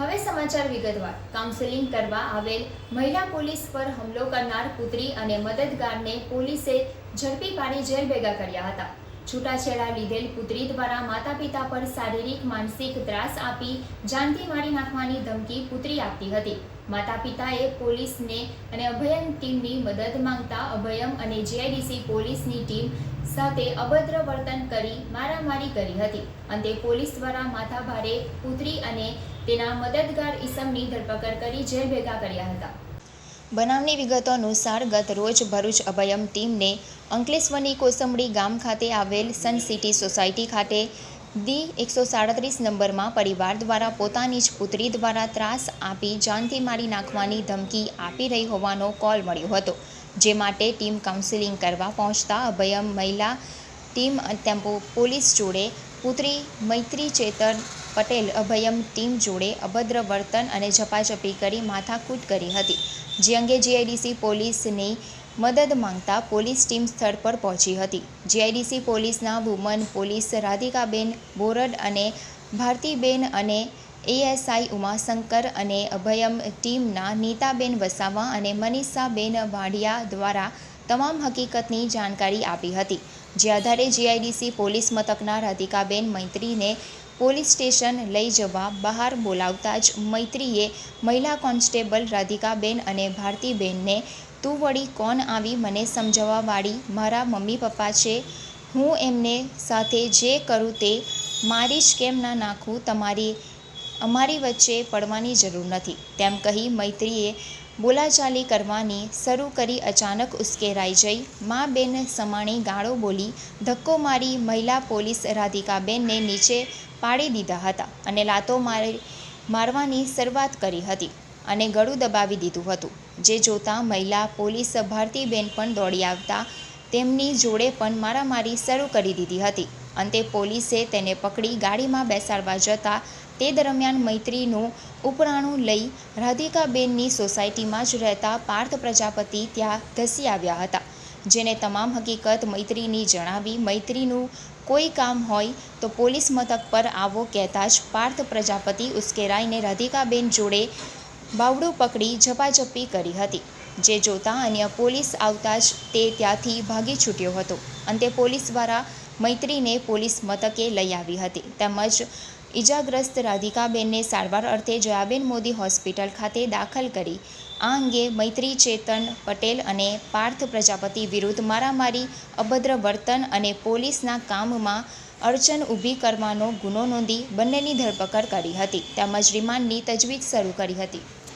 હવે સમાચાર વિગતવાર. કાઉન્સેલિંગ કરવા આવેલ મહિલા પોલીસ પર હુમલો કરનાર પુત્રી અને મદદગારને પોલીસે ઝડપી પાડી જેલ ભેગા કર્યા હતા. છૂટાછેડા લીધેલ પુત્રી દ્વારા માતા પિતા પર શારીરિક, માનસિક ત્રાસ આપી જાનથી મારી નાખવાની ધમકી પુત્રી આપતી હતી. માતા પિતાએ પોલીસને અને અભયમ ટીમની મદદ માંગતા અભયમ અને જીઆઈડીસી પોલીસની સાથે અભદ્ર વર્તન કરી મારામારી કરી હતી. અંતે પોલીસ દ્વારા માથાભારે પુત્રી અને તેના મદદગાર ઈસમની ધરપકડ કરી જેલ ભેગા કર્યા હતા. બનાવની વિગતો અનુસાર ગત રોજ ભરૂચ અભયમ ટીમને અંકલેશ્વરની કોસંબડી ગામ ખાતે આવેલ સન સિટી સોસાયટી ખાતે દી એકસો સાડત્રીસ નંબરમાં પરિવાર દ્વારા પોતાની જ પુત્રી દ્વારા ત્રાસ આપી જાનથી મારી નાખવાની ધમકી આપી રહી હોવાનો કોલ મળ્યો હતો. જે માટે ટીમ કાઉન્સિલિંગ કરવા પહોંચતા અભયમ મહિલા ટીમ ટેમ્પો પોલીસ જોડે, પુત્રી મૈત્રી ચેતન પટેલ અભયમ ટીમ જોડે અભદ્ર વર્તન અને ઝપાઝપી કરી માથાકૂટ કરી હતી. જે અંગે જીઆઈડીસી પોલીસની મદદ માંગતા પોલીસ ટીમ સ્થળ પર પહોંચી હતી. જીઆઈડીસી પોલીસના વુમન પોલીસ રાધિકાબેન બોરડ અને ભારતીબેન અને એએસઆઈ ઉમાશંકર અને અભયમ ટીમના નીતાબેન વસાવા અને મનીષાબેન વાડિયા દ્વારા તમામ હકીકતની જાણકારી આપી હતી, જે આધારે જીઆઈડીસી પોલીસ મથકના રાધિકાબેન મૈત્રીને પોલીસ સ્ટેશન લઈ જવા બહાર બોલાવતા જ મૈત્રીએ મહિલા કોન્સ્ટેબલ રાધિકાબેન અને ભારતીબેનને, તું વળી કોણ આવી મને સમજાવવાવાળી મારા મમ્મી પપ્પા છે. હું એમને સાથે જે કરું તે મારી જ કેમ ના નાખું? તમારી અમારી વચ્ચે પડવાની જરૂર નથી. તેમ કહી મૈત્રીએ બોલાચાલી કરવાની શરૂ કરી અચાનક ઉશ્કેરાઈ જઈ. મા બેન સમાણી ગાળો બોલી ધક્કો મારી મહિલા પોલીસ રાધિકાબેનને નીચે પાડી દીધા હતા અને લાતો મારી, મારવાની શરૂઆત કરી હતી અને ગળું દબાવી દીધું હતું. જે જોતાં મહિલા પોલીસ ભારતીબેન પણ દોડી આવતા તેમની જોડે પણ મારામારી શરૂ કરી દીધી હતી. અંતે પોલીસે તેને પકડી ગાડીમાં બેસાડવા જતાં તે દરમિયાન મૈત્રીનું ઉપરાણું લઈ રાધિકાબેનની સોસાયટીમાં જ રહેતા પાર્થ પ્રજાપતિ ત્યાં ધસી આવ્યા હતા, જેને તમામ હકીકત મૈત્રીની જણાવી મૈત્રીનું કોઈ કામ હોય તો પોલીસ મથક પર આવો કહેતા જ પાર્થ પ્રજાપતિ ઉશ્કેરાઈને રાધિકાબેન જોડે બાવડું પકડી ઝપાઝપી કરી હતી, જે જોતાં અન્ય પોલીસ આવતા જ તે ત્યાંથી ભાગી છૂટ્યો હતો. અંતે પોલીસ દ્વારા મૈત્રીને પોલીસ મથકે લઈ આવી હતી. તેમજ ઈજાગ્રસ્ત રાધિકાબેનને સારવાર અર્થે જયાબેન મોદી હોસ્પિટલ ખાતે દાખલ કરી. આ અંગે મૈત્રી ચેતન પટેલ અને પાર્થ પ્રજાપતિ વિરુદ્ધ મારામારી, અભદ્ર વર્તન અને પોલીસના કામમાં અડચણ ઊભી કરવાનો ગુનો નોંધી બંનેની ધરપકડ કરી હતી. તેમજ રિમાન્ડની તજવીજ શરૂ કરી હતી.